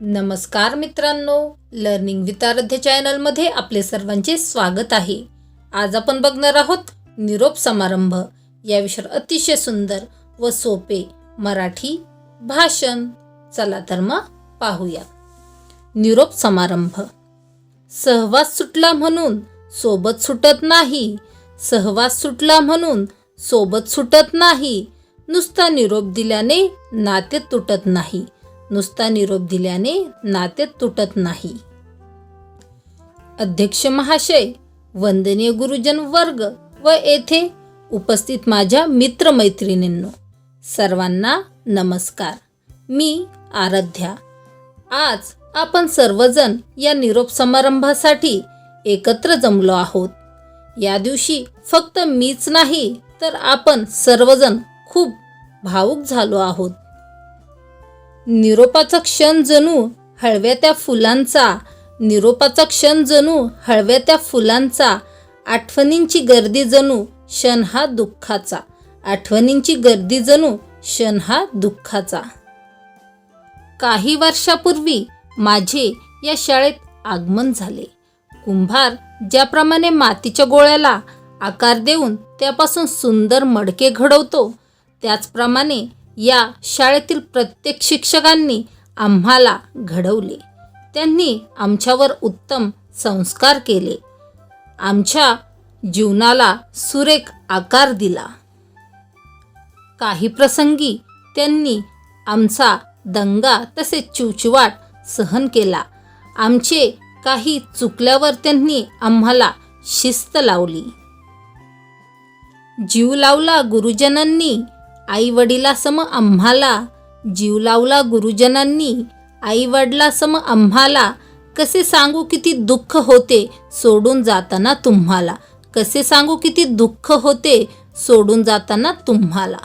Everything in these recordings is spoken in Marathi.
नमस्कार मित्रांनो लर्निंग विथ आराध्य चॅनलमध्ये आपले सर्वांचे स्वागत आहे. आज आपण बघणार आहोत निरोप समारंभ. या विषयावर अतिशय सुंदर व सोपे मराठी भाषण. चला तर मग पाहूया. निरोप समारंभ. सहवास सुटला म्हणून सोबत सुटत नाही. सहवास सुटला म्हणून सोबत सुटत नाही. नुसता निरोप दिल्याने नाते तुटत नाही. नुसता निरोप दिल्याने नाते तुटत नाही. अध्यक्ष महाशय वंदनीय गुरुजन वर्ग व येथे उपस्थित माझ्या मित्रमैत्रिणींनो सर्वांना नमस्कार. मी आराध्या. आज आपण सर्वजण या निरोप समारंभासाठी एकत्र जमलो आहोत. या दिवशी फक्त मीच नाही तर आपण सर्वजण खूप भावूक झालो आहोत. निरोपाचा क्षण जणू हळव्या त्या फुलांचा. निरोपाचा क्षण जणू हळव्या त्या फुलांचा. आठवणींची गर्दी जणू क्षण हा दुःखाचा. आठवणींची गर्दी जणू क्षण हा दुःखाचा. काही वर्षापूर्वी माझे या शाळेत आगमन झाले. कुंभार ज्याप्रमाणे मातीच्या गोळ्याला आकार देऊन त्यापासून सुंदर मडके घडवतो त्याचप्रमाणे या शाळेतील प्रत्येक शिक्षकांनी आम्हाला घडवले. त्यांनी आमच्यावर उत्तम संस्कार केले. आमच्या जीवनाला सुरेख आकार दिला. काही प्रसंगी त्यांनी आमचा दंगा तसेच चिवचिवाट सहन केला. आमचे काही चुकल्यावर त्यांनी आम्हाला शिस्त लावली. जीव लावला गुरुजनांनी. आई वडिलासम आम्हाला जीव लावला गुरुजनांनी आई वडिलासम आम्हाला. कसे सांगू किती दुःख होते सोडून जाताना तुम्हाला. कसे सांगू किती दुःख होते सोडून जाताना तुम्हाला.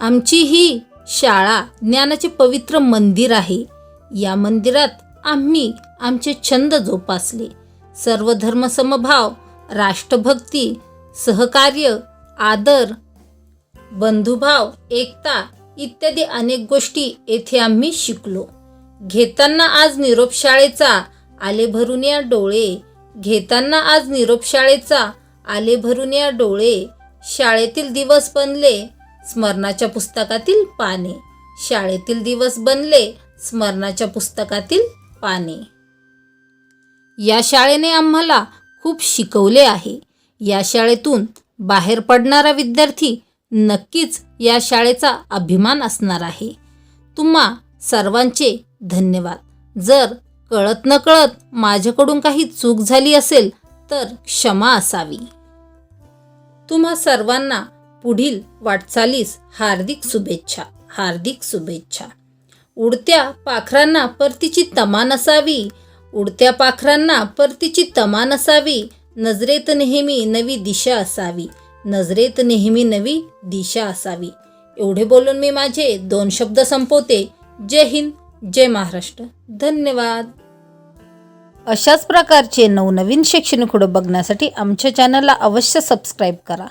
आमची ही शाळा ज्ञानाचे पवित्र मंदिर आहे. या मंदिरात आम्ही आमचे छंद जोपासले. सर्व धर्मसमभाव राष्ट्रभक्ती सहकार्य आदर बंधुभाव एकता इत्यादी अनेक गोष्टी येथे आम्ही शिकलो. घेताना आज निरोप शाळेचा आले भरून या डोळे. घेताना आज निरोप शाळेचा आले भरून या डोळे. शाळेतील दिवस बनले स्मरणाच्या पुस्तकातील पाने. शाळेतील दिवस बनले स्मरणाच्या पुस्तकातील पाने. या शाळेने आम्हाला खूप शिकवले आहे. या शाळेतून बाहेर पडणारा विद्यार्थी नक्कीच या शाळेचा अभिमान असणार आहे. तुम्हा सर्वांचे धन्यवाद. जर कळत नकळत माझ्याकडून काही चूक झाली असेल तर क्षमा असावी. तुम्हा सर्वांना पुढील वाटचालीस हार्दिक शुभेच्छा हार्दिक शुभेच्छा. उडत्या पाखरांना परतीची तमा नसावी उडत्या पाखरांना परतीची तमा नसावी नजरेत नेहमी नवी दिशा असावी. नजरेत नेहमी नवी दिशा असावी. एवढे बोलून मी माझे दोन शब्द संपवते. जय हिंद जय महाराष्ट्र. धन्यवाद. अशाच प्रकारचे नवनवीन शैक्षणिक व्हिडिओ बघण्यासाठी आमच्या चॅनलला अवश्य सबस्क्राईब करा.